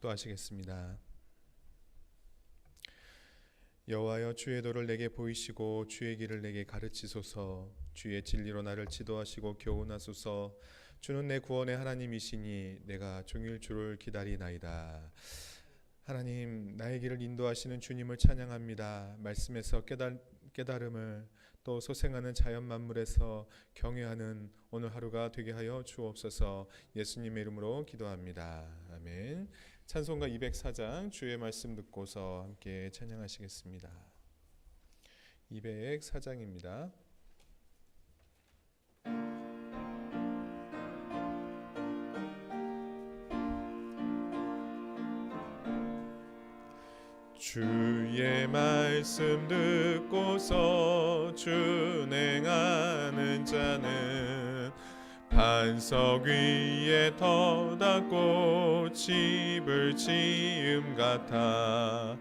축도하시겠습니다. 여호와여 주의 도를 내게 보이시고 주의 길을 내게 가르치소서 주의 진리로 나를 지도하시고 교훈하소서 주는 내 구원의 하나님이시니 내가 종일 주를 기다리나이다. 하나님 나의 길을 인도하시는 주님을 찬양합니다. 말씀에서 깨달, 깨달음을 또 소생하는 자연 만물에서 경외하는 오늘 하루가 되게 하여 주옵소서 예수님의 이름으로 기도합니다. 아멘. 찬송가 204장 주의 말씀 듣고서 함께 찬양하시겠습니다. 204장입니다. 주의 말씀 듣고서 준행하는 자는 반석 위에 터닫고 집을 지음 같아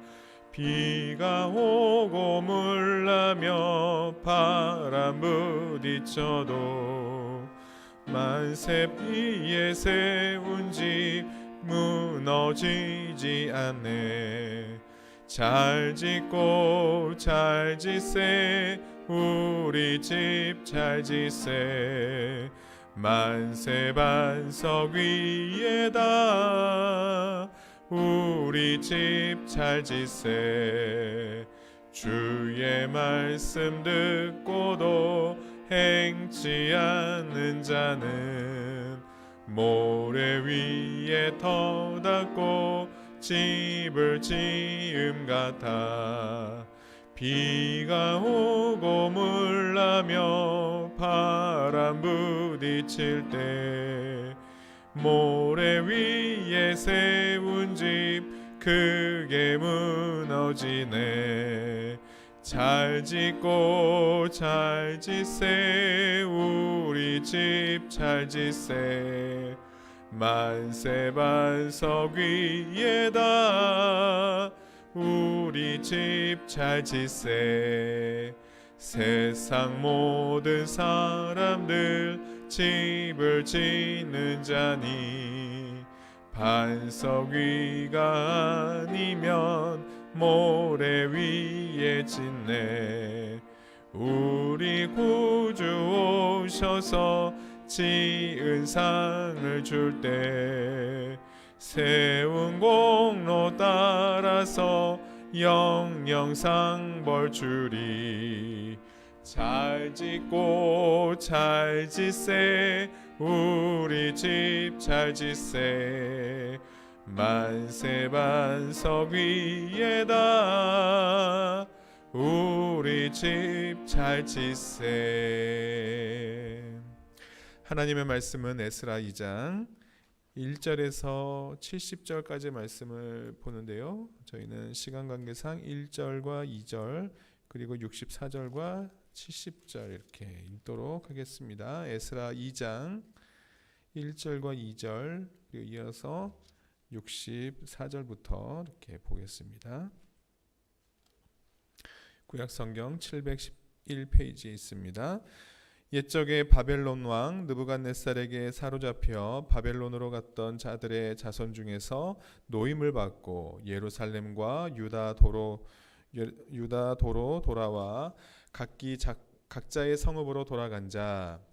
비가 오고 물나며 바람 부딪혀도 만세 위에 세운 집 무너지지 않네. 잘 짓고 잘 짓세. 우리 집 잘 짓세 만세 반석 위에다 우리 집잘 짓세. 주의 말씀 듣고도 행치 않는 자는 모래 위에 터닫고 집을 지음 같아. 비가 오고 물나며 바람 부딪힐 때 모래 위에 세운 집 크게 무너지네. 잘 짓고 잘 짓세. 우리 집 잘 짓세. 만세 반석 위에다 우리 집 잘 짓세 세상 모든 사람들 집을 짓는 자니 반석 위가 아니면 모래 위에 짓네. 우리 구주 오셔서 지은 상을 줄 때 세운 공로 따라서 영영상 벌 주리 잘 짓고 잘 짓세. 우리 집 잘 짓세. 만세 반석 위에다 우리 집 잘 짓세. 하나님의 말씀은 에스라 2장 1절에서 70절까지 말씀을 보는데요. 저희는 시간 관계상 1절과 2절 그리고 64절과 70절 이렇게 읽도록 하겠습니다. 에스라 2장 1절과 2절 그리고 이어서 64절부터 이렇게 보겠습니다. 구약 성경 711페이지에 있습니다. 옛적에 바벨론 왕 느부갓네살에게 사로잡혀 바벨론으로 갔던 자들의 자손 중에서 노임을 받고 예루살렘과 유다 도로 유다 도로 돌아와 각기 작, 각자의 성읍으로 돌아간 자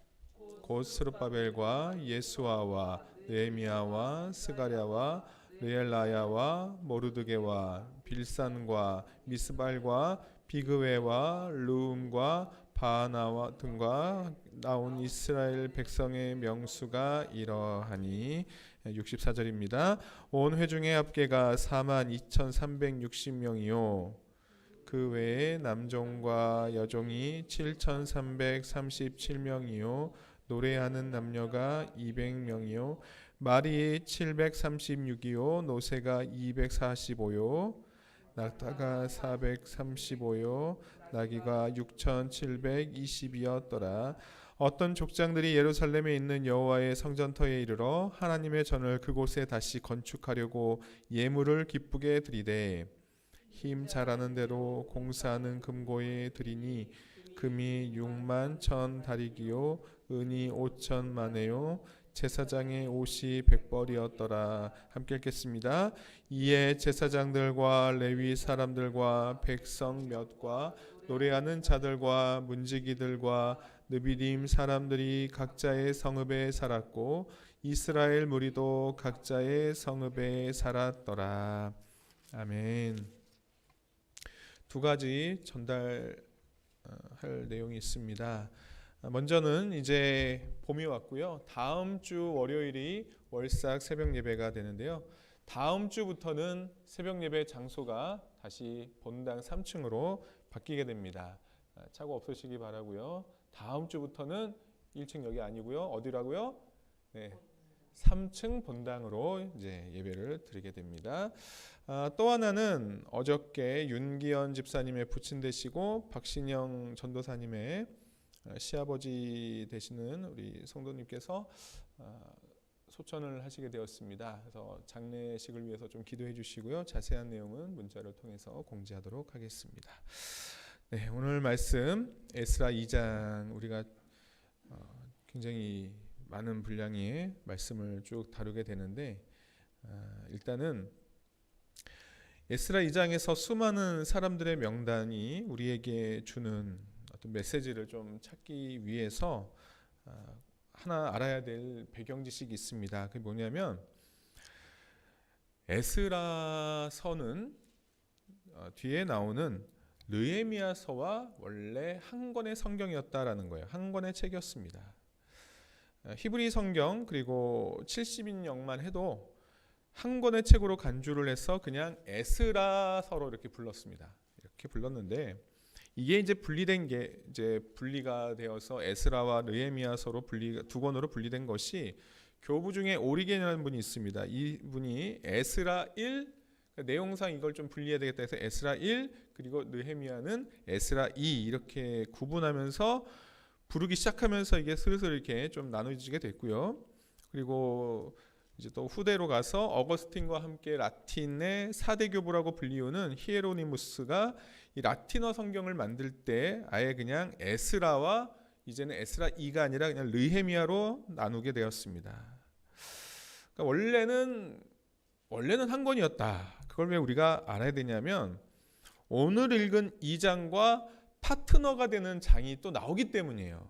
곧 스룹바벨과 예수아와 느헤미야와 스가랴와 르엘라야와 모르드게와 빌산과 미스발과 비그웨와 르움과 바나와 등과 나온 이스라엘 백성의 명수가 이러하니 64절입니다. 온 회중의 합계가 4만 2,360명이요. 그 외에 남종과 여종이 7,337명이요. 노래하는 남녀가 200명이요. 말이 736이요. 노새가 245요. 낙타가 435요. 나귀가 6,720이었더라. 어떤 족장들이 예루살렘에 있는 여호와의 성전터에 이르러 하나님의 전을 그곳에 다시 건축하려고 예물을 기쁘게 드리되 힘 잘하는 대로 공사하는 금고에 드리니 금이 6만 천 다리기요 은이 5천 만에요 제사장의 옷이 백벌이었더라. 함께 읽겠습니다. 이에 제사장들과 레위 사람들과 백성 몇과 노래하는 자들과 문지기들과 느비림 사람들이 각자의 성읍에 살았고 이스라엘 무리도 각자의 성읍에 살았더라. 아멘. 두 가지 전달할 내용이 있습니다. 먼저는 이제 봄이 왔고요. 다음 주 월요일이 월삭 새벽 예배가 되는데요. 다음 주부터는 새벽 예배 장소가 다시 본당 3층으로 바뀌게 됩니다. 차고 없으시기 바라고요. 다음 주부터는 1층 여기 아니고요. 어디라고요? 네. 3층 본당으로 이제 예배를 드리게 됩니다. 아, 또 하나는 어저께 윤기현 집사님의 부친 되시고 박신영 전도사님의 시아버지 되시는 우리 성도님께서 아, 소천을 하시게 되었습니다. 그래서 장례식을 위해서 좀 기도해 주시고요. 자세한 내용은 문자를 통해서 공지하도록 하겠습니다. 네, 오늘 말씀 에스라 2장 우리가 어, 굉장히 많은 분량의 말씀을 쭉 다루게 되는데 아, 일단은 에스라 2장에서 수많은 사람들의 명단이 우리에게 주는 어떤 메시지를 좀 찾기 위해서 아, 하나 알아야 될 배경 지식이 있습니다. 그게 뭐냐면 에스라서는 어, 뒤에 나오는 느헤미야서와 원래 한 권의 성경이었다라는 거예요. 한 권의 책이었습니다. 어, 히브리 성경 그리고 70인역만 해도 한 권의 책으로 간주를 해서 그냥 에스라 서로 이렇게 불렀습니다. 이렇게 불렀는데 이게 이제 분리된 게 이제 분리가 되어서 에스라와 느헤미야서로 분리 두 권으로 분리된 것이 교부 중에 오리겐이라는 분이 있습니다. 이 분이 에스라 1 내용상 이걸 좀 분리해야 되겠다 해서 에스라 1 그리고 느헤미야는 에스라 2 이렇게 구분하면서 부르기 시작하면서 이게 슬슬 이렇게 좀 나눠지게 됐고요. 그리고 이제 또 후대로 가서 어거스틴과 함께 라틴의 사대 교부라고 불리우는 히에로니무스가 이 라틴어 성경을 만들 때 아예 그냥 에스라와 이제는 에스라 2가 아니라 그냥 르헤미야로 나누게 되었습니다. 그러니까 원래는 원래는 한 권이었다. 그걸 왜 우리가 알아야 되냐면 오늘 읽은 2장과 파트너가 되는 장이 또 나오기 때문이에요.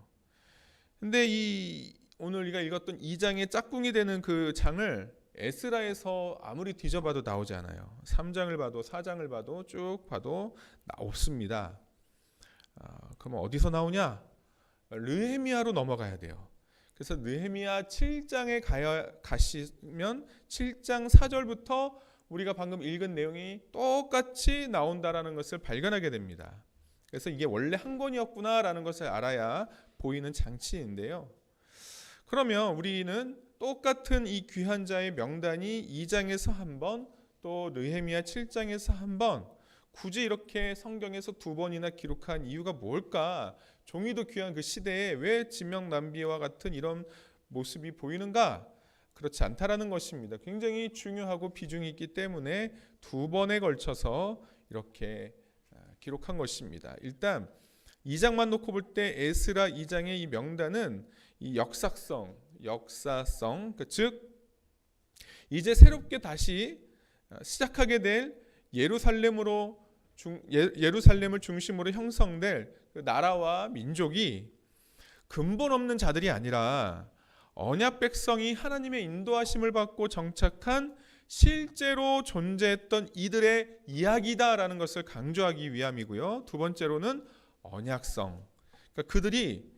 근데 이 오늘 우리가 읽었던 2장의 짝꿍이 되는 그 장을 에스라에서 아무리 뒤져봐도 나오지 않아요. 3장을 봐도 4장을 봐도 쭉 봐도 없습니다. 아, 그러면 어디서 나오냐? 르헤미야로 넘어가야 돼요. 그래서 느헤미야 7장에 가야 가시면 7장 4절부터 우리가 방금 읽은 내용이 똑같이 나온다라는 것을 발견하게 됩니다. 그래서 이게 원래 한 권이었구나라는 것을 알아야 보이는 장치인데요. 그러면 우리는 똑같은 이 귀한 자의 명단이 2장에서 한 번, 또 느헤미야 7장에서 한 번, 굳이 이렇게 성경에서 두 번이나 기록한 이유가 뭘까? 종이도 귀한 그 시대에 왜 지명 낭비와 같은 이런 모습이 보이는가? 그렇지 않다라는 것입니다. 굉장히 중요하고 비중이 있기 때문에 두 번에 걸쳐서 이렇게 아, 기록한 것입니다. 일단 2장만 놓고 볼 때 에스라 2장의 이 명단은 이 역사성, 역사성, 그즉 이제 새롭게 다시 시작하게 될 예루살렘으로 중, 예, 예루살렘을 중심으로 형성될 그 나라와 민족이 근본 없는 자들이 아니라 언약 백성이 하나님의 인도하심을 받고 정착한 실제로 존재했던 이들의 이야기다라는 것을 강조하기 위함이고요. 두 번째로는 언약성. 그러니까 그들이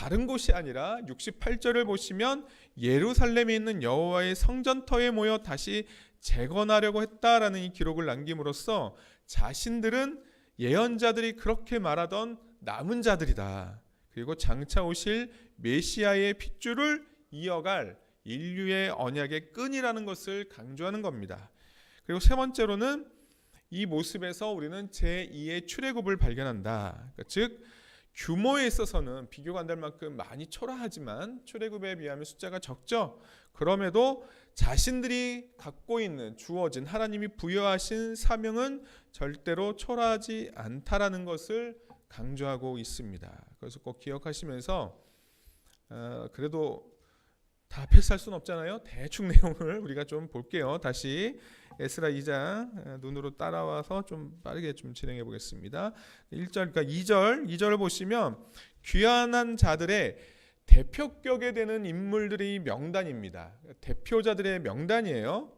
다른 곳이 아니라 68절을 보시면 예루살렘에 있는 여호와의 성전터에 모여 다시 재건하려고 했다라는 이 기록을 남김으로써 자신들은 예언자들이 그렇게 말하던 남은 자들이다. 그리고 장차 오실 메시아의 핏줄을 이어갈 인류의 언약의 끈이라는 것을 강조하는 겁니다. 그리고 세 번째로는 이 모습에서 우리는 제2의 출애굽을 발견한다. 그러니까 즉 규모에 있어서는 비교가 안 될 만큼 많이 초라하지만 출애굽에 비하면 숫자가 적죠. 그럼에도 자신들이 갖고 있는 주어진 하나님이 부여하신 사명은 절대로 초라하지 않다라는 것을 강조하고 있습니다. 그래서 꼭 기억하시면서 어, 그래도 다 패스할 수는 없잖아요. 대충 내용을 우리가 좀 볼게요. 다시 에스라 2장 눈으로 따라와서 좀 빠르게 좀 진행해 보겠습니다. 1절 그러니까 2절 2절을 보시면 귀환한 자들의 대표격에 되는 인물들이 명단입니다. 대표자들의 명단이에요.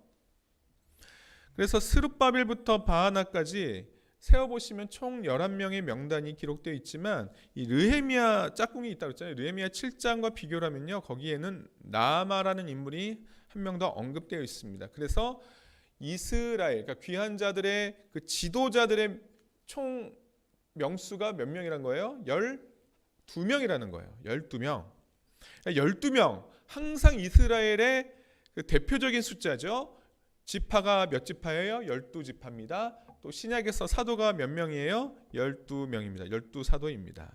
그래서 스룹바벨부터 바하나까지 세어 보시면 총 11명의 명단이 기록되어 있지만 이 르헤미야 짝꿍이 있다고 했잖아요. 르헤미야 7장과 비교를 하면요. 거기에는 나아마라는 인물이 한 명 더 언급되어 있습니다. 그래서 이스라엘 그러니까 귀한 자들의 그 지도자들의 총 명수가 몇 명이란 거예요? 12명이라는 거예요. 12명. 12명. 항상 이스라엘의 그 대표적인 숫자죠. 지파가 몇 지파예요? 12지파입니다. 또 신약에서 사도가 몇 명이에요? 12명입니다. 12사도입니다.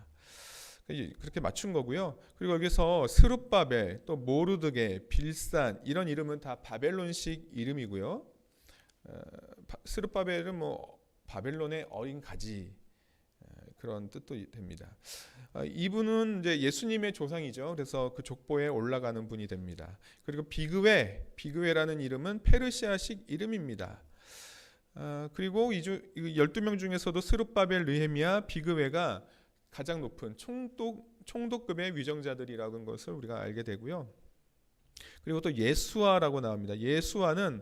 그렇게 맞춘 거고요. 그리고 여기서 스룹바벨, 또 모르드게, 빌산 이런 이름은 다 바벨론식 이름이고요. 어, 스룹바벨은 뭐 바벨론의 어린 가지 어, 그런 뜻도 됩니다. 어, 이분은 이제 예수님의 조상이죠. 그래서 그 족보에 올라가는 분이 됩니다. 그리고 비그웨, 비그웨라는 이름은 페르시아식 이름입니다. 그리고 이 12명 중에서도 스룹바벨, 르헤미야, 비그웨가 가장 높은 총독 총독급의 위정자들이라는 것을 우리가 알게 되고요. 그리고 또 예수아라고 나옵니다. 예수아는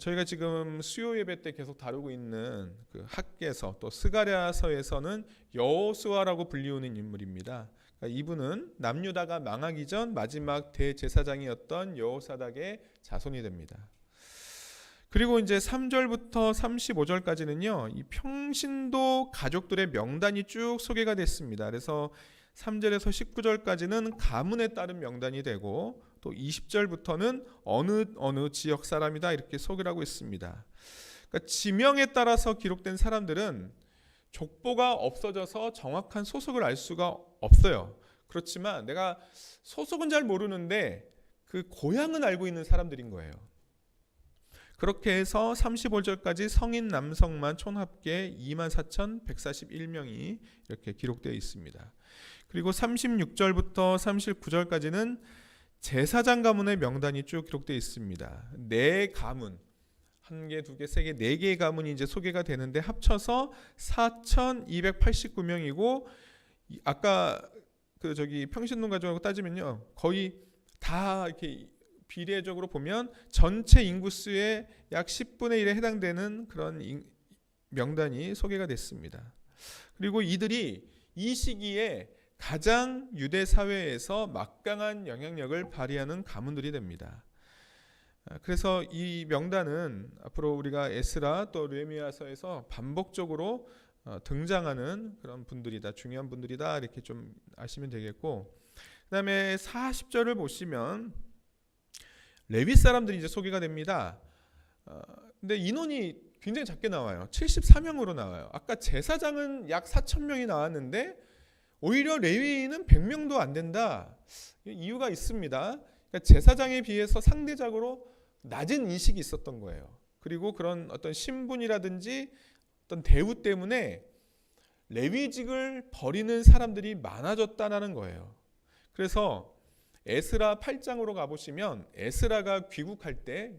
저희가 지금 수요 예배 때 계속 다루고 있는 그 학계서 또 스가랴서에서는 여호수아라고 불리우는 인물입니다. 그러니까 이분은 남유다가 망하기 전 마지막 대제사장이었던 여호사닥의 자손이 됩니다. 그리고 이제 3절부터 35절까지는요. 이 평신도 가족들의 명단이 쭉 소개가 됐습니다. 그래서 3절에서 19절까지는 가문에 따른 명단이 되고 또 20절부터는 어느 어느 지역 사람이다 이렇게 소개를 하고 있습니다. 그러니까 지명에 따라서 기록된 사람들은 족보가 없어져서 정확한 소속을 알 수가 없어요. 그렇지만 내가 소속은 잘 모르는데 그 고향은 알고 있는 사람들인 거예요. 그렇게 해서 35절까지 성인 남성만 총 합계 24,141명이 이렇게 기록되어 있습니다. 그리고 36절부터 39절까지는 제사장 가문의 명단이 쭉 기록되어 있습니다. 네 가문 한 개, 두 개, 세 개, 네 개의 가문이 이제 소개가 되는데 합쳐서 4,289명이고 아까 그 저기 평신동 가족하고 따지면요 거의 다 이렇게 비례적으로 보면 전체 인구수의 약 10분의 1에 해당되는 그런 명단이 소개가 됐습니다. 그리고 이들이 이 시기에 가장 유대 사회에서 막강한 영향력을 발휘하는 가문들이 됩니다. 아, 그래서 이 명단은 앞으로 우리가 에스라 또 레미야서에서 반복적으로 어, 등장하는 그런 분들이다, 중요한 분들이다 이렇게 좀 아시면 되겠고, 그다음에 40절을 보시면 레위 사람들이 이제 소개가 됩니다. 어, 근데 인원이 굉장히 작게 나와요. 74명으로 나와요. 아까 제사장은 약 4천 명이 나왔는데 오히려 레위인은 100명도 안 된다. 이유가 있습니다. 그러니까 제사장에 비해서 상대적으로 낮은 인식이 있었던 거예요. 그리고 그런 어떤 신분이라든지 어떤 대우 때문에 레위직을 버리는 사람들이 많아졌다는 거예요. 그래서 에스라 8장으로 가보시면 에스라가 귀국할 때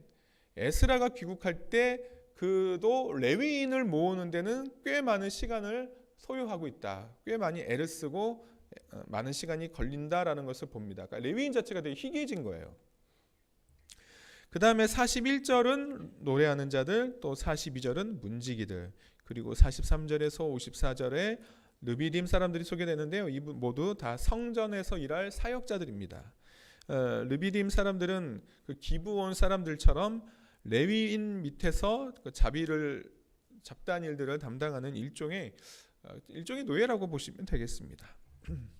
에스라가 귀국할 때 그도 레위인을 모으는 데는 꽤 많은 시간을 소요하고 있다. 꽤 많이 애를 쓰고 어, 많은 시간이 걸린다라는 것을 봅니다. 그러니까 레위인 자체가 되게 희귀해진 거예요. 그 다음에 41절은 노래하는 자들, 또 42절은 문지기들, 그리고 43절에서 54절에 르비딤 사람들이 소개되는데요. 이 모두 다 성전에서 일할 사역자들입니다. 어, 르비딤 사람들은 그 기부원 사람들처럼 레위인 밑에서 그 자비를 잡다한 일들을 담당하는 일종의 어, 일종의 노예라고 보시면 되겠습니다.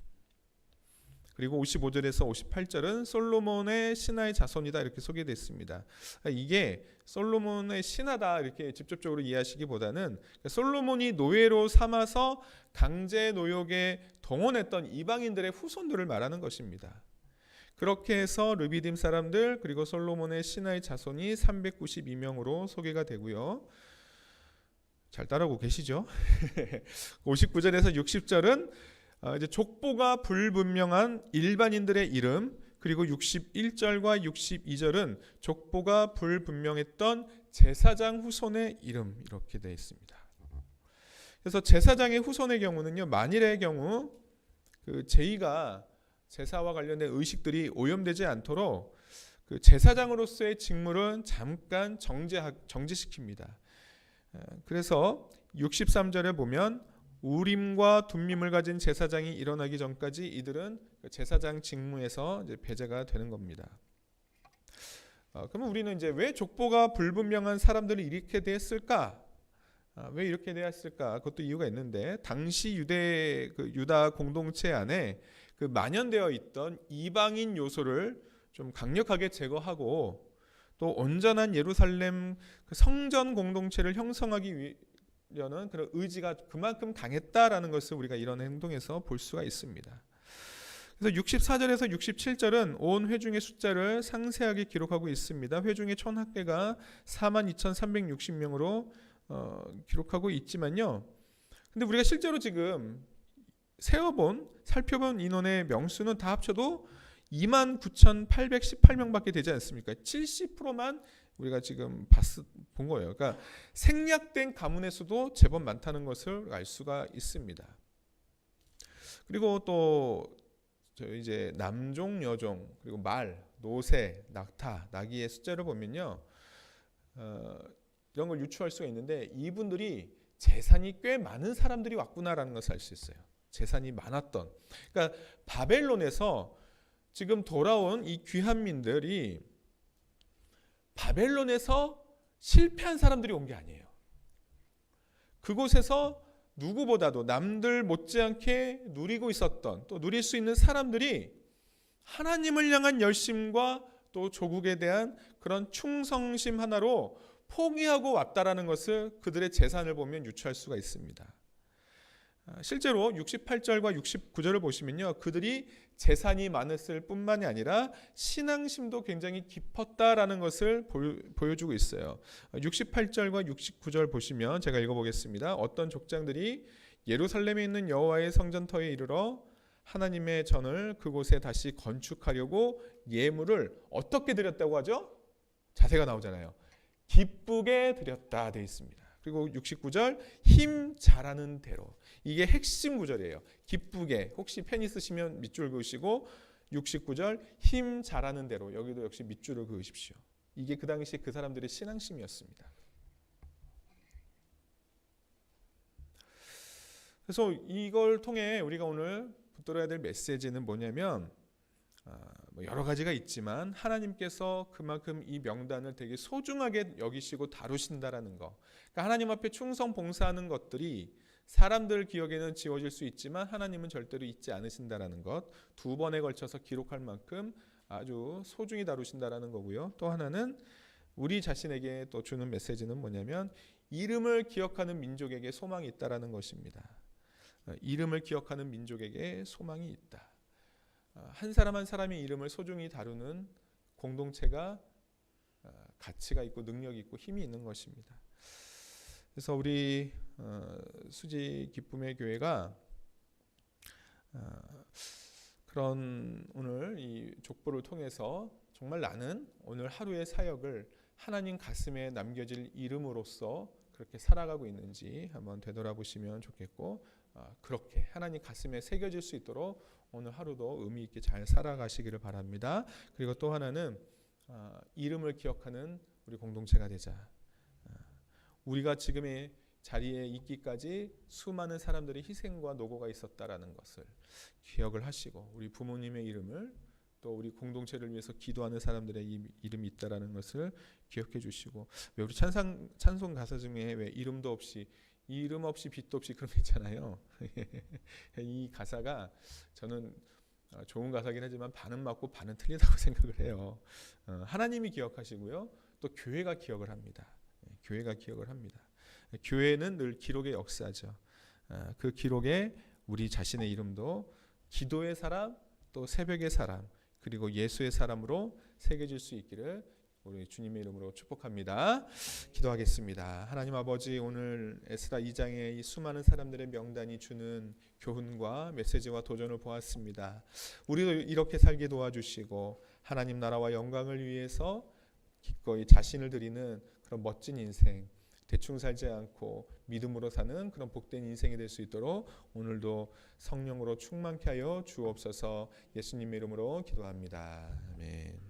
그리고 55절에서 58절은 솔로몬의 신하의 자손이다 이렇게 소개됐습니다. 이게 솔로몬의 신하다 이렇게 직접적으로 이해하시기보다는 솔로몬이 노예로 삼아서 강제 노역에 동원했던 이방인들의 후손들을 말하는 것입니다. 그렇게 해서 르비딤 사람들 그리고 솔로몬의 신하의 자손이 392명으로 소개가 되고요. 잘 따라오고 계시죠? 59절에서 60절은 어, 이제 족보가 불분명한 일반인들의 이름 그리고 61절과 62절은 족보가 불분명했던 제사장 후손의 이름 이렇게 되어 있습니다. 그래서 제사장의 후손의 경우는요. 만일의 경우 그 제의가 제사와 관련된 의식들이 오염되지 않도록 그 제사장으로서의 직무를 잠깐 정지 정지시킵니다. 어, 그래서 63절에 보면 우림과 둠밈을 가진 제사장이 일어나기 전까지 이들은 그 제사장 직무에서 배제가 되는 겁니다. 어, 그러면 우리는 이제 왜 족보가 불분명한 사람들이 이렇게 됐을까? 아, 왜 이렇게 되었을까? 그것도 이유가 있는데 당시 유대 그 유다 공동체 안에 그 만연되어 있던 이방인 요소를 좀 강력하게 제거하고 또 온전한 예루살렘 그 성전 공동체를 형성하기 위려는 그런 의지가 그만큼 강했다라는 것을 우리가 이런 행동에서 볼 수가 있습니다. 그래서 64절에서 67절은 온 회중의 숫자를 상세하게 기록하고 있습니다. 회중의 총 학계가 42,360명으로 어, 기록하고 있지만요. 근데 우리가 실제로 지금 세어본 살펴본 인원의 명수는 다 합쳐도 29,818명밖에 되지 않습니까? 70%만 우리가 지금 봤, 본 거예요. 그러니까 생략된 가문의 수도 제법 많다는 것을 알 수가 있습니다. 그리고 또 이제 남종, 여종, 그리고 말, 노새, 낙타, 나귀의 숫자를 보면요. 어, 이런 걸 유추할 수가 있는데 이분들이 재산이 꽤 많은 사람들이 왔구나라는 것을 알 수 있어요. 재산이 많았던. 그러니까 바벨론에서 지금 돌아온 이 귀한 민들이 바벨론에서 실패한 사람들이 온 게 아니에요. 그곳에서 누구보다도 남들 못지않게 누리고 있었던 또 누릴 수 있는 사람들이 하나님을 향한 열심과 또 조국에 대한 그런 충성심 하나로 포기하고 왔다라는 것을 그들의 재산을 보면 유추할 수가 있습니다. 아, 실제로 68절과 69절을 보시면요. 그들이 재산이 많았을 뿐만이 아니라 신앙심도 굉장히 깊었다라는 것을 보여주고 있어요. 68절과 69절 보시면 제가 읽어보겠습니다. 어떤 족장들이 예루살렘에 있는 여호와의 성전터에 이르러 하나님의 전을 그곳에 다시 건축하려고 예물을 어떻게 드렸다고 하죠? 자세가 나오잖아요. 기쁘게 드렸다 되어 있습니다. 그리고 69절 힘 잘하는 대로 이게 핵심 구절이에요. 기쁘게 혹시 펜 있으시면 밑줄 그으시고 69절 힘 잘하는 대로 여기도 역시 밑줄을 그으십시오. 이게 그 당시 그 사람들의 신앙심이었습니다. 그래서 이걸 통해 우리가 오늘 붙들어야 될 메시지는 뭐냐면 아, 뭐 여러 가지가 있지만 하나님께서 그만큼 이 명단을 되게 소중하게 여기시고 다루신다라는 거. 그러니까 하나님 앞에 충성 봉사하는 것들이 사람들 기억에는 지워질 수 있지만 하나님은 절대로 잊지 않으신다라는 것. 두 번에 걸쳐서 기록할 만큼 아주 소중히 다루신다라는 거고요. 또 하나는 우리 자신에게 또 주는 메시지는 뭐냐면 이름을 기억하는 민족에게 소망이 있다라는 것입니다. 어, 이름을 기억하는 민족에게 소망이 있다. 어, 한 사람 한 사람의 이름을 소중히 다루는 공동체가 어, 가치가 있고 능력이 있고 힘이 있는 것입니다. 그래서 우리 어, 수지 기쁨의 교회가 그런 오늘 이 족보를 통해서 정말 나는 오늘 하루의 사역을 하나님 가슴에 남겨질 이름으로서 그렇게 살아가고 있는지 한번 되돌아보시면 좋겠고 그렇게 하나님 가슴에 새겨질 수 있도록 오늘 하루도 의미 있게 잘 살아가시기를 바랍니다. 그리고 또 하나는 어, 이름을 기억하는 우리 공동체가 되자. 어, 우리가 지금의 자리에 있기까지 수많은 사람들의 희생과 노고가 있었다라는 것을 기억을 하시고 우리 부모님의 이름을 또 우리 공동체를 위해서 기도하는 사람들의 이름이 있다라는 것을 기억해 주시고 왜 우리 찬상 찬송 가사 중에 왜 이름도 없이 이름 없이 빛도 없이 그런 거 있잖아요. 이 가사가 저는 어, 좋은 가사긴 하지만 반은 맞고 반은 틀리다고 생각을 해요. 어, 하나님이 기억하시고요. 또 교회가 기억을 합니다. 예, 교회가 기억을 합니다. 교회는 늘 기록의 역사죠. 어, 그 기록에 우리 자신의 이름도 기도의 사람, 또 새벽의 사람, 그리고 예수의 사람으로 새겨질 수 있기를 우리 주님의 이름으로 축복합니다. 기도하겠습니다. 하나님 아버지 오늘 에스라 2장의 이 수많은 사람들의 명단이 주는 교훈과 메시지와 도전을 보았습니다. 우리도 이렇게 살게 도와주시고 하나님 나라와 영광을 위해서 기꺼이 자신을 드리는 그런 멋진 인생 대충 살지 않고 믿음으로 사는 그런 복된 인생이 될 수 있도록 오늘도 성령으로 충만케 하여 주옵소서 예수님의 이름으로 기도합니다. 아멘.